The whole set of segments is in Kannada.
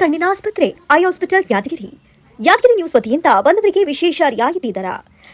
ಕಣ್ಣಿನ ಆಸ್ಪತ್ರೆ eye hospital Yadagiri. Yadagiri news ವತಿಯಿಂದ ಬಂದವರಿಗೆ ವಿಶೇಷ ರಿಯಾಯಿತಿ ದರ.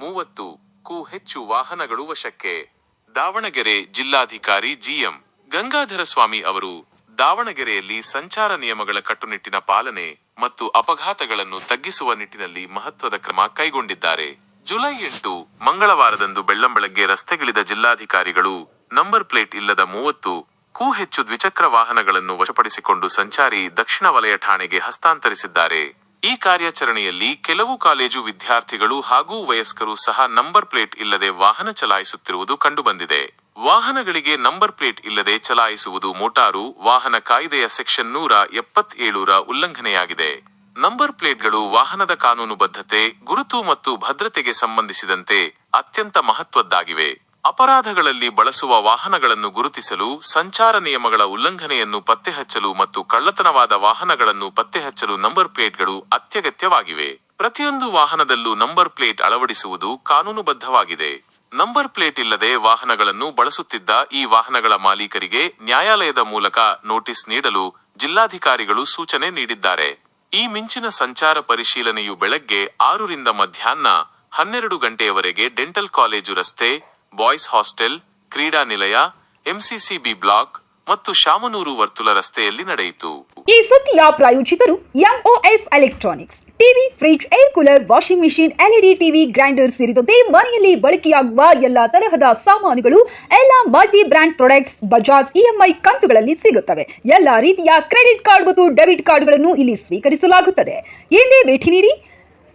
ಮೂವತ್ತು ಕ್ಕೂ ಹೆಚ್ಚು ವಾಹನಗಳು ವಶಕ್ಕೆ. ದಾವಣಗೆರೆ ಜಿಲ್ಲಾಧಿಕಾರಿ ಜಿಎಂ ಗಂಗಾಧರ ಸ್ವಾಮಿ ಅವರು ದಾವಣಗೆರೆಯಲ್ಲಿ ಸಂಚಾರ ನಿಯಮಗಳ ಕಟ್ಟುನಿಟ್ಟಿನ ಪಾಲನೆ ಮತ್ತು ಅಪಘಾತಗಳನ್ನು ತಗ್ಗಿಸುವ ನಿಟ್ಟಿನಲ್ಲಿ ಮಹತ್ವದ ಕ್ರಮ ಕೈಗೊಂಡಿದ್ದಾರೆ. ಜುಲೈ ಎಂಟು, ಮಂಗಳವಾರದಂದು ಬೆಳ್ಳಂಬೆಳಗ್ಗೆ ರಸ್ತೆಗಿಳಿದ ಜಿಲ್ಲಾಧಿಕಾರಿಗಳು ನಂಬರ್ ಪ್ಲೇಟ್ ಇಲ್ಲದ ಮೂವತ್ತು ಕ್ಕೂ ಹೆಚ್ಚು ದ್ವಿಚಕ್ರ ವಾಹನಗಳನ್ನು ವಶಪಡಿಸಿಕೊಂಡು ಸಂಚಾರಿ ದಕ್ಷಿಣ ವಲಯ ಠಾಣೆಗೆ ಹಸ್ತಾಂತರಿಸಿದ್ದಾರೆ. ಈ ಕಾರ್ಯಾಚರಣೆಯಲ್ಲಿ ಕೆಲವು ಕಾಲೇಜು ವಿದ್ಯಾರ್ಥಿಗಳು ಹಾಗೂ ವಯಸ್ಕರು ಸಹ ನಂಬರ್ ಪ್ಲೇಟ್ ಇಲ್ಲದೆ ವಾಹನ ಚಲಾಯಿಸುತ್ತಿರುವುದು ಕಂಡುಬಂದಿದೆ. ವಾಹನಗಳಿಗೆ ನಂಬರ್ ಪ್ಲೇಟ್ ಇಲ್ಲದೆ ಚಲಾಯಿಸುವುದು ಮೋಟಾರು ವಾಹನ ಕಾಯ್ದೆಯ ಸೆಕ್ಷನ್ ನೂರ ಎಪ್ಪತ್ತೇಳರ ಉಲ್ಲಂಘನೆಯಾಗಿದೆ. ನಂಬರ್ ಪ್ಲೇಟ್ಗಳು ವಾಹನದ ಕಾನೂನುಬದ್ಧತೆ, ಗುರುತು ಮತ್ತು ಭದ್ರತೆಗೆ ಸಂಬಂಧಿಸಿದಂತೆ ಅತ್ಯಂತ ಮಹತ್ವದ್ದಾಗಿವೆ. ಅಪರಾಧಗಳಲ್ಲಿ ಬಳಸುವ ವಾಹನಗಳನ್ನು ಗುರುತಿಸಲು, ಸಂಚಾರ ನಿಯಮಗಳ ಉಲ್ಲಂಘನೆಯನ್ನು ಪತ್ತೆಹಚ್ಚಲು ಮತ್ತು ಕಳ್ಳತನವಾದ ವಾಹನಗಳನ್ನು ಪತ್ತೆಹಚ್ಚಲು ನಂಬರ್ ಪ್ಲೇಟ್ಗಳು ಅತ್ಯಗತ್ಯವಾಗಿವೆ. ಪ್ರತಿಯೊಂದು ವಾಹನದಲ್ಲೂ ನಂಬರ್ ಪ್ಲೇಟ್ ಅಳವಡಿಸುವುದು ಕಾನೂನುಬದ್ಧವಾಗಿದೆ. ನಂಬರ್ ಪ್ಲೇಟ್ ಇಲ್ಲದೆ ವಾಹನಗಳನ್ನು ಬಳಸುತ್ತಿದ್ದ ಈ ವಾಹನಗಳ ಮಾಲೀಕರಿಗೆ ನ್ಯಾಯಾಲಯದ ಮೂಲಕ ನೋಟಿಸ್ ನೀಡಲು ಜಿಲ್ಲಾಧಿಕಾರಿಗಳು ಸೂಚನೆ ನೀಡಿದ್ದಾರೆ. ಈ ಮಿಂಚಿನ ಸಂಚಾರ ಪರಿಶೀಲನೆಯು ಬೆಳಗ್ಗೆ ಆರರಿಂದ ಮಧ್ಯಾಹ್ನ ಹನ್ನೆರಡು ಗಂಟೆಯವರೆಗೆ ಡೆಂಟಲ್ ಕಾಲೇಜು ರಸ್ತೆ ಬಾಯ್ಸ್ ಹಾಸ್ಟೆಲ್, ಕ್ರೀಡಾ ನಿಲಯ ಎಂಸಿಸಿಬಿ ಬ್ಲಾಕ್ ಮತ್ತು ಶಾಮನೂರು ವರ್ತುಲ ರಸ್ತೆಯಲ್ಲಿ ನಡೆಯಿತು. ಈ ಸುದ್ದಿಯ ಪ್ರಾಯೋಜಕರು MOS electronics TV, fridge, air cooler, washing machine LED TV, grinder ಸೇರಿದಂತೆ ಮನೆಯಲ್ಲಿ ಬಳಕೆಯಾಗುವ ಎಲ್ಲಾ ತರಹದ ಸಾಮಾನುಗಳು, ಎಲ್ಲ multi brand products, Bajaj EMI ಕಂತುಗಳಲ್ಲಿ ಸಿಗುತ್ತವೆ. ಎಲ್ಲಾ ರೀತಿಯ ಕ್ರೆಡಿಟ್ ಕಾರ್ಡ್ ಮತ್ತು ಡೆಬಿಟ್ ಕಾರ್ಡ್ಗಳನ್ನು ಇಲ್ಲಿ ಸ್ವೀಕರಿಸಲಾಗುತ್ತದೆ. ಎಂದೇ ಭೇಟಿ ನೀಡಿ